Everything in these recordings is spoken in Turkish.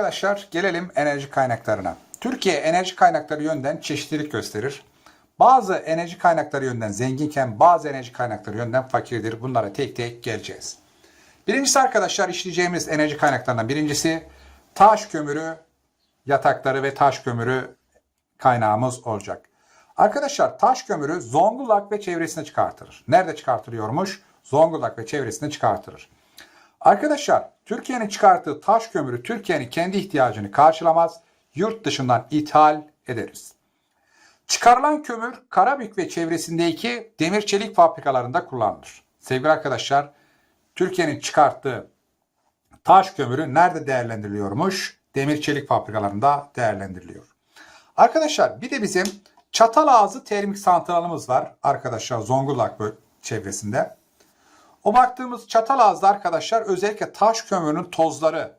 arkadaşlar gelelim enerji kaynaklarına. Türkiye enerji kaynakları yönden çeşitlilik gösterir. Bazı enerji kaynakları yönden zenginken bazı enerji kaynakları yönden fakirdir. Bunlara tek tek geleceğiz. Birincisi arkadaşlar işleyeceğimiz enerji kaynaklarından birincisi taş kömürü yatakları ve taş kömürü kaynağımız olacak. Arkadaşlar taş kömürü Zonguldak ve çevresine çıkartılır. Nerede çıkartılıyormuş? Zonguldak ve çevresine çıkartılır. Arkadaşlar Türkiye'nin çıkarttığı taş kömürü Türkiye'nin kendi ihtiyacını karşılamaz. Yurt dışından ithal ederiz. Çıkarılan kömür Karabük ve çevresindeki demir çelik fabrikalarında kullanılır. Sevgili arkadaşlar Türkiye'nin çıkarttığı taş kömürü nerede değerlendiriliyormuş? Demir çelik fabrikalarında değerlendiriliyor. Arkadaşlar bir de bizim Çatalazı termik santralımız var arkadaşlar Zonguldak çevresinde. O baktığımız Çatalaz'da arkadaşlar özellikle taş kömürünün tozları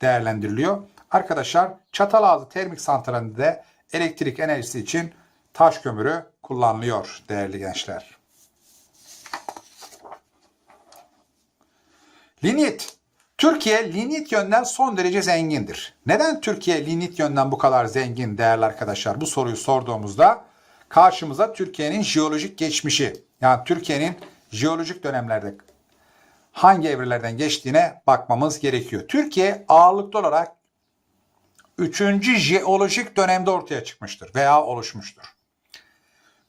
değerlendiriliyor. Arkadaşlar Çatalazı termik santralinde elektrik enerjisi için taş kömürü kullanılıyor değerli gençler. Linyit. Türkiye linyit yönden son derece zengindir. Neden Türkiye linyit yönden bu kadar zengin değerli arkadaşlar? Bu soruyu sorduğumuzda karşımıza Türkiye'nin jeolojik geçmişi yani Türkiye'nin jeolojik dönemlerde hangi evrelerden geçtiğine bakmamız gerekiyor. Türkiye ağırlıklı olarak 3. jeolojik dönemde ortaya çıkmıştır veya oluşmuştur.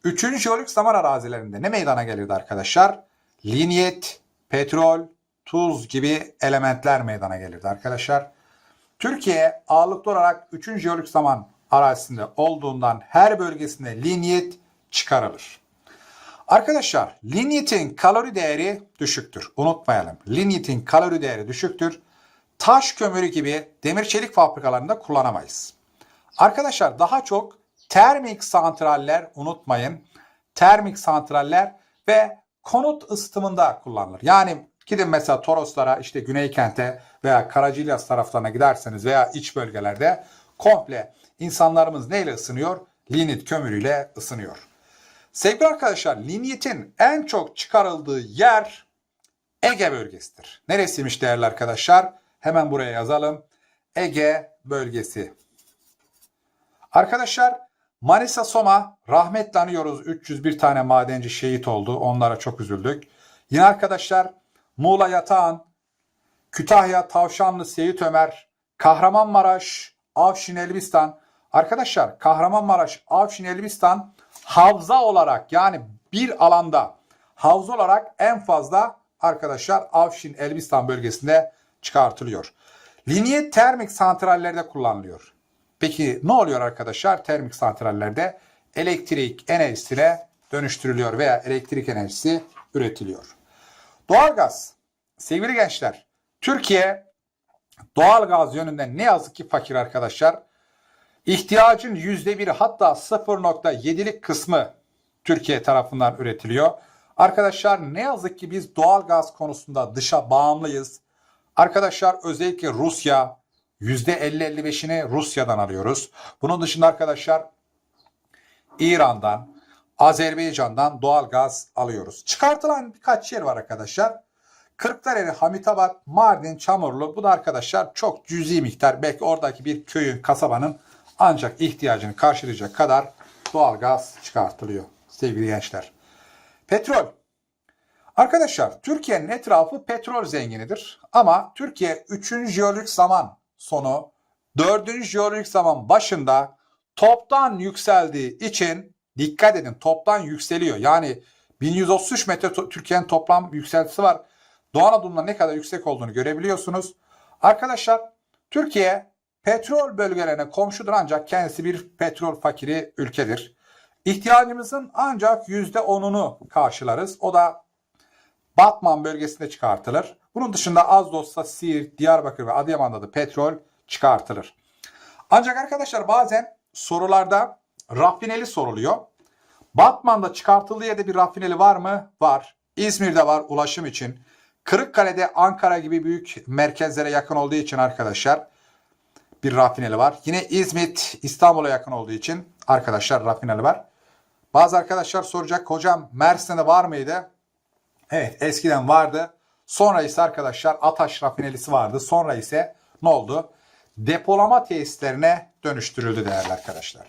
3. jeolojik zaman arazilerinde ne meydana gelirdi arkadaşlar? Linyit, petrol, tuz gibi elementler meydana gelirdi arkadaşlar. Türkiye ağırlıklı olarak 3. jeolojik zaman arazisinde olduğundan her bölgesinde linyit çıkarılır. Arkadaşlar linyitin kalori değeri düşüktür. Unutmayalım. Linyitin kalori değeri düşüktür. Taş kömürü gibi demir çelik fabrikalarında kullanamayız. Arkadaşlar daha çok termik santraller unutmayın. Termik santraller ve konut ısıtımında kullanılır. Yani gidin mesela Toroslara işte Güney Kent'e veya Karacilyas taraflarına giderseniz veya iç bölgelerde komple insanlarımız neyle ısınıyor? Lignit kömürüyle ısınıyor. Sevgili arkadaşlar lignitin en çok çıkarıldığı yer Ege bölgesidir. Neresiymiş değerli arkadaşlar? Hemen buraya yazalım. Ege bölgesi. Arkadaşlar Manisa Soma rahmetle anıyoruz. 301 tane madenci şehit oldu. Onlara çok üzüldük. Yine arkadaşlar Muğla Yatağan, Kütahya, Tavşanlı, Seyit Ömer, Kahramanmaraş, Avşin Elbistan. Arkadaşlar Kahramanmaraş, Avşin Elbistan havza olarak yani bir alanda havza olarak en fazla arkadaşlar Avşin Elbistan bölgesinde çıkartılıyor. Linye termik santrallerde kullanılıyor. Peki ne oluyor arkadaşlar? Termik santrallerde elektrik enerjisine dönüştürülüyor veya elektrik enerjisi üretiliyor. Doğalgaz. Sevgili gençler, Türkiye doğalgaz yönünden ne yazık ki fakir arkadaşlar. İhtiyacın %1'i hatta 0.7'lik kısmı Türkiye tarafından üretiliyor. Arkadaşlar ne yazık ki biz doğalgaz konusunda dışa bağımlıyız. Arkadaşlar özellikle Rusya %50-55'ini Rusya'dan alıyoruz. Bunun dışında arkadaşlar İran'dan, Azerbaycan'dan doğal gaz alıyoruz. Çıkartılan birkaç yer var arkadaşlar. Kırklareli, Hamitabat, Mardin, Çamurlu. Bu da arkadaşlar çok cüzi miktar. Belki oradaki bir köyün, kasabanın ancak ihtiyacını karşılayacak kadar doğal gaz çıkartılıyor sevgili gençler. Petrol. Arkadaşlar Türkiye'nin etrafı petrol zenginidir. Ama Türkiye 3. jeolojik zaman sonu 4. jeolojik zaman başında toptan yükseldiği için dikkat edin toptan yükseliyor. Yani 1133 metre Türkiye'nin toplam yükseltisi var. Doğu Anadolu'nda ne kadar yüksek olduğunu görebiliyorsunuz. Arkadaşlar Türkiye petrol bölgelerine komşudur ancak kendisi bir petrol fakiri ülkedir. İhtiyacımızın ancak %10'unu karşılarız. O da Batman bölgesinde çıkartılır. Bunun dışında az da olsa Siirt, Diyarbakır ve Adıyaman'da da petrol çıkartılır. Ancak arkadaşlar bazen sorularda rafineli soruluyor. Batman'da çıkartıldığı yerde bir rafineli var mı? Var. İzmir'de var ulaşım için. Kırıkkale'de Ankara gibi büyük merkezlere yakın olduğu için arkadaşlar bir rafineli var. Yine İzmit İstanbul'a yakın olduğu için arkadaşlar rafineli var. Bazı arkadaşlar soracak hocam Mersin'de var mıydı? Evet eskiden vardı. Sonra ise arkadaşlar Ataş rafinelisi vardı. Sonra ise ne oldu? depolama tesislerine dönüştürüldü değerli arkadaşlar.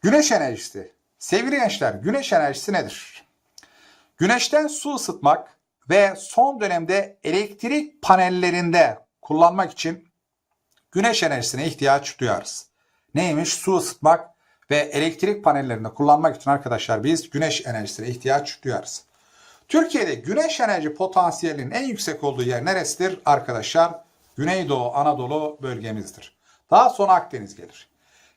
Güneş enerjisi. Sevgili gençler, güneş enerjisi nedir? Güneşten su ısıtmak ve son dönemde elektrik panellerinde kullanmak için güneş enerjisine ihtiyaç duyarız. Neymiş? Su ısıtmak ve elektrik panellerinde kullanmak için arkadaşlar biz güneş enerjisine ihtiyaç duyarız. Türkiye'de güneş enerji potansiyelinin en yüksek olduğu yer neresidir arkadaşlar? Güneydoğu Anadolu bölgemizdir. Daha sonra Akdeniz gelir.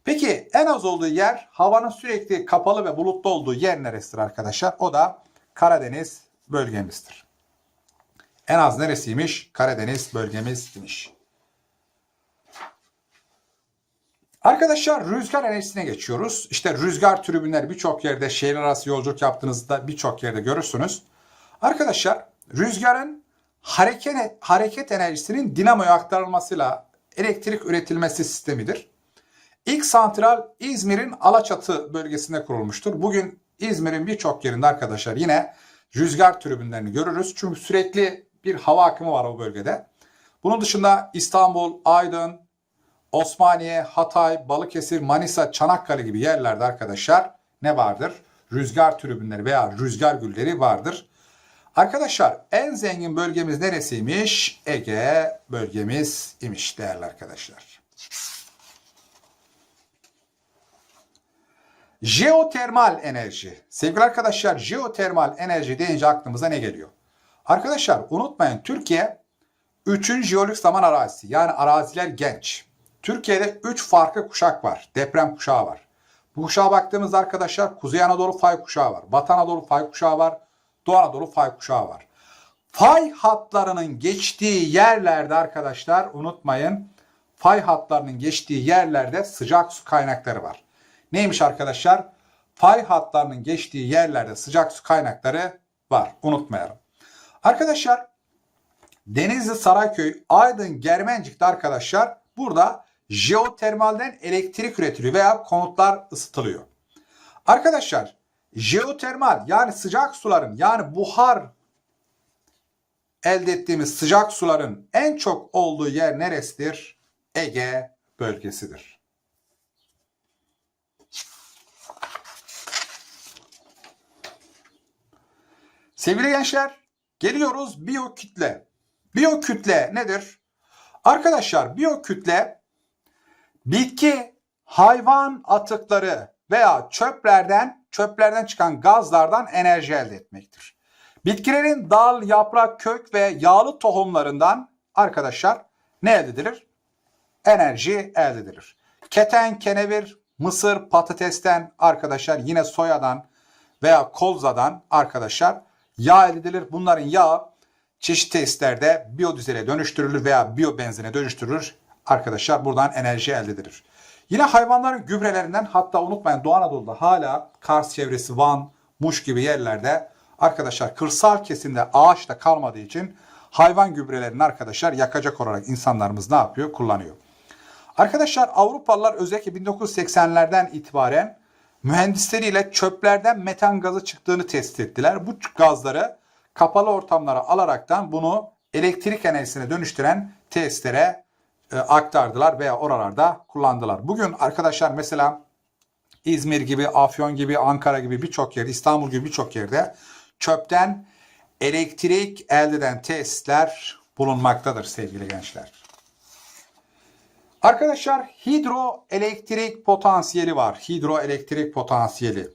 Peki en az olduğu yer havanın sürekli kapalı ve bulutlu olduğu yer neresidir arkadaşlar? O da Karadeniz bölgemizdir. En az neresiymiş? Karadeniz bölgemiz imiş. Arkadaşlar rüzgar enerjisine geçiyoruz. İşte rüzgar tribünleri birçok yerde şehir arası yolculuk yaptığınızda birçok yerde görürsünüz. Arkadaşlar rüzgarın hareket, hareket enerjisinin dinamoya aktarılmasıyla elektrik üretilmesi sistemidir. İlk santral İzmir'in Alaçatı bölgesinde kurulmuştur. Bugün İzmir'in birçok yerinde arkadaşlar yine rüzgar tribünlerini görürüz. Çünkü sürekli bir hava akımı var o bölgede. Bunun dışında İstanbul, Aydın, Osmaniye, Hatay, Balıkesir, Manisa, Çanakkale gibi yerlerde arkadaşlar ne vardır? Rüzgar tribünleri veya rüzgar gülleri vardır. Arkadaşlar en zengin bölgemiz neresiymiş? Ege bölgemiz imiş değerli arkadaşlar. Jeotermal enerji. Sevgili arkadaşlar jeotermal enerji deyince aklımıza ne geliyor? Arkadaşlar unutmayın Türkiye 3. jeolojik zaman arazisi yani araziler genç. Türkiye'de 3 farklı kuşak var. Deprem kuşağı var. Bu kuşağa baktığımızda arkadaşlar Kuzey Anadolu fay kuşağı var. Batı Anadolu fay kuşağı var. Doğu Anadolu fay kuşağı var. Fay hatlarının geçtiği yerlerde arkadaşlar unutmayın fay hatlarının geçtiği yerlerde sıcak su kaynakları var. Neymiş arkadaşlar? Fay hatlarının geçtiği yerlerde sıcak su kaynakları var. Unutmayalım. Arkadaşlar Denizli, Sarayköy, Aydın, Germencik'te arkadaşlar burada jeotermalden elektrik üretiliyor veya konutlar ısıtılıyor. Arkadaşlar jeotermal yani sıcak suların yani buhar elde ettiğimiz sıcak suların en çok olduğu yer neresidir? Ege bölgesidir. Sevgili gençler, geliyoruz biyokütle. Biyokütle nedir? Arkadaşlar biyokütle bitki, hayvan atıkları veya çöplerden çöplerden çıkan gazlardan enerji elde etmektir. Bitkilerin dal, yaprak, kök ve yağlı tohumlarından arkadaşlar ne elde edilir? Enerji elde edilir. Keten, kenevir, mısır, patatesten arkadaşlar yine soyadan veya kolzadan arkadaşlar yağ elde edilir. Bunların yağı çeşitli testlerde biyodizele dönüştürülür veya biyobenzine dönüştürülür. Arkadaşlar buradan enerji elde edilir. Yine hayvanların gübrelerinden hatta unutmayın Doğu Anadolu'da hala Kars çevresi, Van, Muş gibi yerlerde arkadaşlar kırsal kesimde ağaç da kalmadığı için hayvan gübrelerini arkadaşlar yakacak olarak insanlarımız ne yapıyor? Kullanıyor. Arkadaşlar Avrupalılar özellikle 1980'lerden itibaren mühendisleriyle çöplerden metan gazı çıktığını tespit ettiler. Bu gazları kapalı ortamlara alaraktan bunu elektrik enerjisine dönüştüren tesislere e, aktardılar veya oralarda kullandılar. Bugün arkadaşlar mesela İzmir gibi, Afyon gibi, Ankara gibi birçok yerde, İstanbul gibi birçok yerde çöpten elektrik elde eden tesisler bulunmaktadır sevgili gençler. Arkadaşlar hidroelektrik potansiyeli var. Hidroelektrik potansiyeli.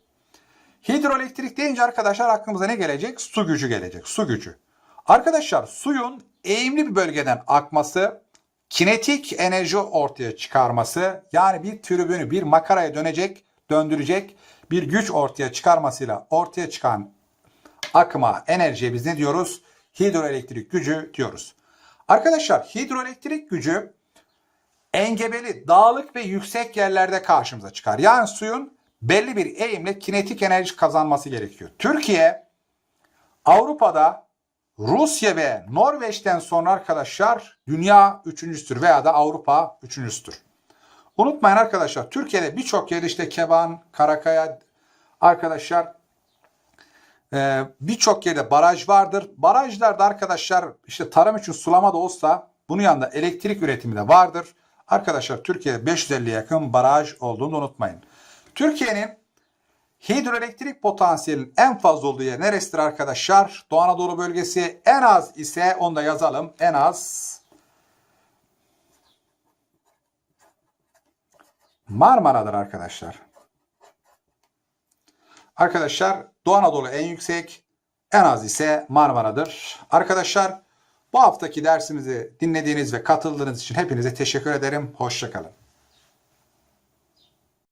Hidroelektrik deyince arkadaşlar aklımıza ne gelecek? Su gücü gelecek. Su gücü. Arkadaşlar suyun eğimli bir bölgeden akması, kinetik enerji ortaya çıkarması, yani bir tribünü bir makaraya dönecek, döndürecek bir güç ortaya çıkarmasıyla ortaya çıkan akıma, enerjiye biz ne diyoruz? Hidroelektrik gücü diyoruz. Arkadaşlar hidroelektrik gücü engebeli, dağlık ve yüksek yerlerde karşımıza çıkar. Yani suyun belli bir eğimle kinetik enerji kazanması gerekiyor. Türkiye Avrupa'da Rusya ve Norveç'ten sonra arkadaşlar dünya üçüncüsüdür veya da Avrupa üçüncüsüdür. Unutmayın arkadaşlar Türkiye'de birçok yerde işte Keban, Karakaya arkadaşlar e, birçok yerde baraj vardır. Barajlarda arkadaşlar işte tarım için sulama da olsa Bunun yanında elektrik üretimi de vardır. Arkadaşlar Türkiye'de 550'ye yakın baraj olduğunu unutmayın. Türkiye'nin hidroelektrik potansiyelinin en fazla olduğu yer neresidir arkadaşlar? Doğu Anadolu bölgesi en az ise onu da yazalım. En az Marmara'dır arkadaşlar. Arkadaşlar Doğu Anadolu en yüksek, en az ise Marmara'dır. Arkadaşlar bu haftaki dersimizi dinlediğiniz ve katıldığınız için hepinize teşekkür ederim. Hoşçakalın.